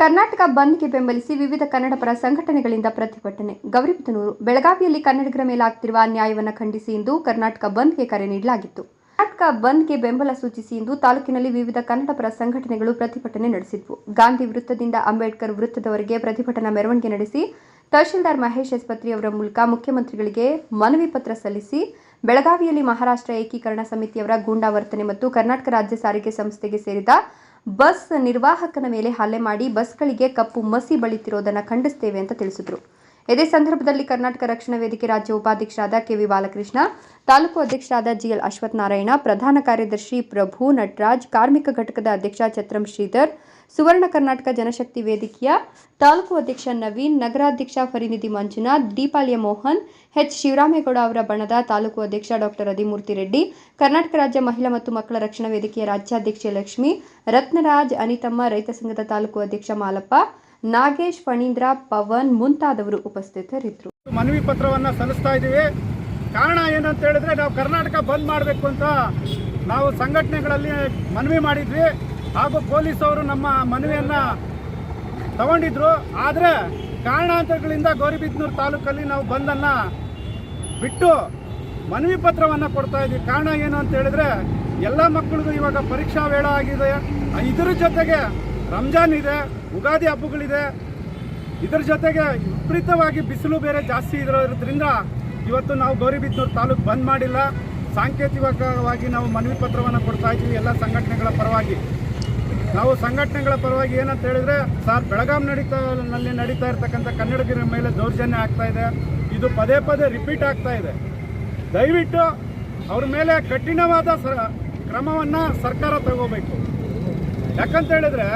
ಕರ್ನಾಟಕ ಬಂದ್ಗೆ ಬೆಂಬಲಿಸಿ ವಿವಿಧ ಕನ್ನಡ ಪರ ಸಂಘಟನೆಗಳಿಂದ ಪ್ರತಿಭಟನೆ. ಗೌರಿಬಿದನೂರು ಬೆಳಗಾವಿಯಲ್ಲಿ ಕನ್ನಡಿಗರ ಮೇಲಾಗ್ತಿರುವ ಅನ್ಯಾಯವನ್ನು ಖಂಡಿಸಿ ಇಂದು ಕರ್ನಾಟಕ ಬಂದ್ಗೆ ಕರೆ ನೀಡಲಾಗಿತ್ತು. ಕರ್ನಾಟಕ ಬಂದ್ಗೆ ಬೆಂಬಲ ಸೂಚಿಸಿ ಇಂದು ತಾಲೂಕಿನಲ್ಲಿ ವಿವಿಧ ಕನ್ನಡ ಪರ ಸಂಘಟನೆಗಳು ಪ್ರತಿಭಟನೆ ನಡೆಸಿದ್ವು. ಗಾಂಧಿ ವೃತ್ತದಿಂದ ಅಂಬೇಡ್ಕರ್ ವೃತ್ತದವರೆಗೆ ಪ್ರತಿಭಟನಾ ಮೆರವಣಿಗೆ ನಡೆಸಿ, ತಹಶೀಲ್ದಾರ್ ಮಹೇಶ್ ಎಸ್ಪತ್ರಿ ಅವರ ಮೂಲಕ ಮುಖ್ಯಮಂತ್ರಿಗಳಿಗೆ ಮನವಿ ಪತ್ರ ಸಲ್ಲಿಸಿ, ಬೆಳಗಾವಿಯಲ್ಲಿ ಮಹಾರಾಷ್ಟ್ರ ಏಕೀಕರಣ ಸಮಿತಿಯವರ ಗೂಂಡಾವರ್ತನೆ ಮತ್ತು ಕರ್ನಾಟಕ ರಾಜ್ಯ ಸಾರಿಗೆ ಸಂಸ್ಥೆಗೆ ಸೇರಿದ ಬಸ್ ನಿರ್ವಾಹಕನ ಮೇಲೆ ಹಲ್ಲೆ ಮಾಡಿ ಬಸ್ಗಳಿಗೆ ಕಪ್ಪು ಮಸಿ ಬಳಿತಿರೋದನ್ನು ಖಂಡಿಸ್ತೇವೆ ಅಂತ ತಿಳಿಸಿದರು. ಇದೇ ಸಂದರ್ಭದಲ್ಲಿ ಕರ್ನಾಟಕ ರಕ್ಷಣಾ ವೇದಿಕೆ ರಾಜ್ಯ ಉಪಾಧ್ಯಕ್ಷರಾದ ಕೆವಿ ಬಾಲಕೃಷ್ಣ, ತಾಲೂಕು ಅಧ್ಯಕ್ಷರಾದ ಜಿಎಲ್ ಅಶ್ವತ್ಥನಾರಾಯಣ, ಪ್ರಧಾನ ಕಾರ್ಯದರ್ಶಿ ಪ್ರಭು ನಟರಾಜ್, ಕಾರ್ಮಿಕ ಘಟಕದ ಅಧ್ಯಕ್ಷ ಛತ್ರಂ ಶ್ರೀಧರ್ ಸುವರ್ಣ ಕರ್ನಾಟಕ ಜನಶಕ್ತಿ ವೇದಿಕೆಯ ತಾಲೂಕು ಅಧ್ಯಕ್ಷ ನವೀನ್, ನಗರಾಧ್ಯಕ್ಷ ಫರಿನಿಧಿ ಮಂಜುನಾಥ್ ದೀಪಾಲಯ ಮೋಹನ್, ಎಚ್ ಶಿವರಾಮೇಗೌಡ ಅವರ ಬಣದ ತಾಲೂಕು ಅಧ್ಯಕ್ಷ ಡಾಕ್ಟರ್ ಅದಿಮೂರ್ತಿ ರೆಡ್ಡಿ, ಕರ್ನಾಟಕ ರಾಜ್ಯ ಮಹಿಳಾ ಮತ್ತು ಮಕ್ಕಳ ರಕ್ಷಣಾ ವೇದಿಕೆಯ ರಾಜ್ಯಾಧ್ಯಕ್ಷೆ ಲಕ್ಷ್ಮಿ, ರತ್ನರಾಜ್, ಅನಿತಮ್ಮ, ರೈತ ಸಂಘದ ತಾಲೂಕು ಅಧ್ಯಕ್ಷ ಮಾಲಪ್ಪ, ನಾಗೇಶ್, ಫಣೀಂದ್ರ, ಪವನ್ ಮುಂತಾದವರು ಉಪಸ್ಥಿತರಿದ್ದರು. ಮನವಿ ಪತ್ರವನ್ನು ಸಲ್ಲಿಸ್ತಾ ಇದ್ದೀವಿ. ಕಾರಣ ಏನಂತ ಹೇಳಿದ್ರೆ ನಾವು ಕರ್ನಾಟಕ ಬಂದ್ ಮಾಡಬೇಕು ಅಂತ ನಾವು ಸಂಘಟನೆಗಳಲ್ಲಿ ಮನವಿ ಮಾಡಿದ್ವಿ. ಹಾಗೂ ಪೊಲೀಸ್ ಅವರು ನಮ್ಮ ಮನವಿಯನ್ನು ತಗೊಂಡಿದ್ರು. ಆದರೆ ಕಾರಣಾಂತರಗಳಿಂದ ಗೌರಿಬಿದನೂರು ತಾಲೂಕಲ್ಲಿ ನಾವು ಬಂದನ್ನು ಬಿಟ್ಟು ಮನವಿ ಪತ್ರವನ್ನು ಕೊಡ್ತಾ ಇದ್ವಿ. ಕಾರಣ ಏನು ಅಂತ ಹೇಳಿದ್ರೆ, ಎಲ್ಲ ಮಕ್ಕಳಿಗೂ ಇವಾಗ ಪರೀಕ್ಷಾ ವೇಳ ಆಗಿದೆ. ಇದರ ಜೊತೆಗೆ ರಂಜಾನ್ ಇದೆ, ಉಗಾದಿ ಹಬ್ಬಗಳಿದೆ. ಇದರ ಜೊತೆಗೆ ವಿಪರೀತವಾಗಿ ಬಿಸಿಲು ಬೇರೆ ಜಾಸ್ತಿ ಇರೋದ್ರಿಂದ ಇವತ್ತು ನಾವು ಗೌರಿಬಿದನೂರು ತಾಲೂಕು ಬಂದ್ ಮಾಡಿಲ್ಲ. ಸಾಂಕೇತಿಕವಾಗಿ ನಾವು ಮನವಿ ಪತ್ರವನ್ನು ಕೊಡ್ತಾ ಇದ್ದೀವಿ ಎಲ್ಲ ಸಂಘಟನೆಗಳ ಪರವಾಗಿ. ನಾವು ಸಂಘಟನೆಗಳ ಪರವಾಗಿ ಏನಂತ ಹೇಳಿದ್ರೆ, ಸರ್ ಬೆಳಗಾಂ ನಡೀತಾ ನಲ್ಲಿ ನಡೀತಾ ಇರ್ತಕ್ಕಂಥ ಕನ್ನಡಿಗರ ಮೇಲೆ ದೌರ್ಜನ್ಯ ಆಗ್ತಾ ಇದೆ. ಇದು ಪದೇ ಪದೇ ರಿಪೀಟ್ ಆಗ್ತಾ ಇದೆ. ದಯವಿಟ್ಟು ಅವ್ರ ಮೇಲೆ ಕಠಿಣವಾದ ಸ, ಕ್ರಮವನ್ನು ಸರ್ಕಾರ ತಗೋಬೇಕು. ಯಾಕಂತ ಹೇಳಿದ್ರೆ,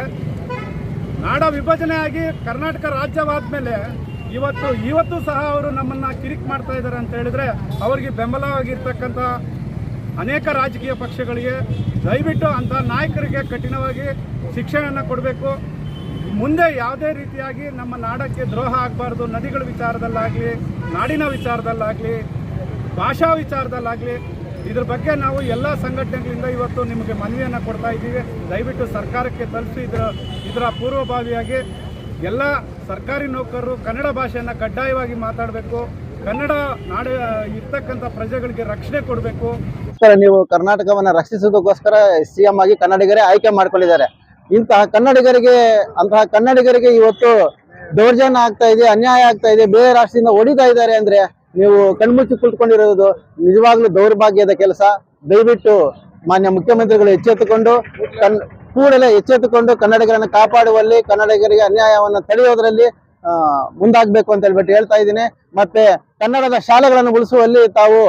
ನಾಡ ವಿಭಜನೆ ಆಗಿ ಕರ್ನಾಟಕ ರಾಜ್ಯವಾದ ಮೇಲೆ ಇವತ್ತು ಇವತ್ತು ಸಹ ಅವರು ನಮ್ಮನ್ನ ಕಿರಿಕ್ ಮಾಡ್ತಾ ಇದ್ದಾರೆ ಅಂತ ಹೇಳಿದ್ರೆ, ಅವರಿಗೆ ಬೆಂಬಲವಾಗಿರ್ತಕ್ಕಂಥ ಅನೇಕ ರಾಜಕೀಯ ಪಕ್ಷಗಳಿಗೆ ದಯವಿಟ್ಟು ಅಂಥ ನಾಯಕರಿಗೆ ಕಠಿಣವಾಗಿ ಶಿಕ್ಷೆಯನ್ನು ಕೊಡಬೇಕು. ಮುಂದೆ ಯಾವುದೇ ರೀತಿಯಾಗಿ ನಮ್ಮ ನಾಡಕ್ಕೆ ದ್ರೋಹ ಆಗಬಾರ್ದು. ನದಿಗಳ ವಿಚಾರದಲ್ಲಾಗಲಿ, ನಾಡಿನ ವಿಚಾರದಲ್ಲಾಗಲಿ, ಭಾಷಾ ವಿಚಾರದಲ್ಲಾಗಲಿ, ಇದ್ರ ಬಗ್ಗೆ ನಾವು ಎಲ್ಲ ಸಂಘಟನೆಗಳಿಂದ ಇವತ್ತು ನಿಮಗೆ ಮನವಿಯನ್ನು ಕೊಡ್ತಾ ಇದ್ದೀವಿ. ದಯವಿಟ್ಟು ಸರ್ಕಾರಕ್ಕೆ ತಲುಪಿಸಿ ಇದರ ಇದರ ಪೂರ್ವಭಾವಿಯಾಗಿ ಎಲ್ಲ ಸರ್ಕಾರಿ ನೌಕರರು ಕನ್ನಡ ಭಾಷೆಯನ್ನು ಕಡ್ಡಾಯವಾಗಿ ಮಾತಾಡಬೇಕು. ಕನ್ನಡ ನಾಡ ಇರ್ತಕ್ಕಂಥ ಪ್ರಜೆಗಳಿಗೆ ರಕ್ಷಣೆ ಕೊಡಬೇಕು. ಸರ್ ನೀವು ಕರ್ನಾಟಕವನ್ನ ರಕ್ಷಿಸೋದಕ್ಕೋಸ್ಕರ ಸಿಎಂ ಆಗಿ ಕನ್ನಡಿಗರೇ ಆಯ್ಕೆ ಮಾಡ್ಕೊಂಡಿದ್ದಾರೆ. ಇಂತಹ ಕನ್ನಡಿಗರಿಗೆ, ಅಂತಹ ಕನ್ನಡಿಗರಿಗೆ ಇವತ್ತು ದೌರ್ಜನ್ಯ ಆಗ್ತಾ ಇದೆ, ಅನ್ಯಾಯ ಆಗ್ತಾ ಇದೆ, ಬೇರೆ ರಾಷ್ಟ್ರದಿಂದ ಹೊಡಿತಾ ಇದ್ದಾರೆ ಅಂದ್ರೆ ನೀವು ಕಣ್ಮುಚ್ಚಿ ಕುಳಿತುಕೊಂಡಿರೋದು ನಿಜವಾಗ್ಲೂ ದೌರ್ಭಾಗ್ಯದ ಕೆಲಸ. ದಯವಿಟ್ಟು ಮಾನ್ಯ ಮುಖ್ಯಮಂತ್ರಿಗಳು ಎಚ್ಚೆತ್ತುಕೊಂಡು, ಕನ್ ಕೂಡಲೇ ಎಚ್ಚೆತ್ತುಕೊಂಡು ಕನ್ನಡಿಗರನ್ನು ಕಾಪಾಡುವಲ್ಲಿ, ಕನ್ನಡಿಗರಿಗೆ ಅನ್ಯಾಯವನ್ನು ತಡೆಯೋದ್ರಲ್ಲಿ ಮುಂದಾಗ್ಬೇಕು ಅಂತ ಹೇಳ್ಬಿಟ್ಟು ಹೇಳ್ತಾ ಇದ್ದೀನಿ. ಮತ್ತೆ ಕನ್ನಡದ ಶಾಲೆಗಳನ್ನು ಉಳಿಸುವಲ್ಲಿ ತಾವು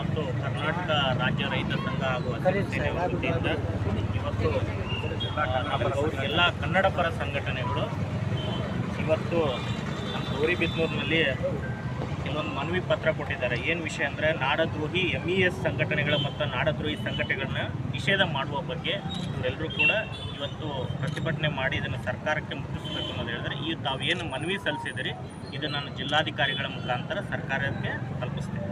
ಮತ್ತು ಕರ್ನಾಟಕ ರಾಜ್ಯ ರೈತ ಸಂಘ ಹಾಗೂ ಇವತ್ತು ಎಲ್ಲ ಕನ್ನಡ ಪರ ಸಂಘಟನೆಗಳು ಇವತ್ತು ನಮ್ಮ ಗೌರಿಬಿದನೂರಿನಲ್ಲಿ ಇನ್ನೊಂದು ಮನವಿ ಪತ್ರ ಕೊಟ್ಟಿದ್ದಾರೆ. ಏನು ವಿಷಯ ಅಂದರೆ ನಾಡದ್ರೋಹಿ ಎಂ ಇ ಎಸ್ ಸಂಘಟನೆಗಳ ಮತ್ತು ನಾಡದ್ರೋಹಿ ಸಂಘಟನೆಗಳನ್ನ ನಿಷೇಧ ಮಾಡುವ ಬಗ್ಗೆ ಇವರೆಲ್ಲರೂ ಕೂಡ ಇವತ್ತು ಪ್ರತಿಭಟನೆ ಮಾಡಿ ಇದನ್ನು ಸರ್ಕಾರಕ್ಕೆ ಮುಟ್ಟಿಸಬೇಕು ಅನ್ನೋದು ಹೇಳಿದ್ರೆ, ಈ ತಾವೇನು ಮನವಿ ಸಲ್ಲಿಸಿದಿರಿ ಇದು ನಾನು ಜಿಲ್ಲಾಧಿಕಾರಿಗಳ ಮುಖಾಂತರ ಸರ್ಕಾರಕ್ಕೆ ತಲುಪಿಸ್ತೇನೆ.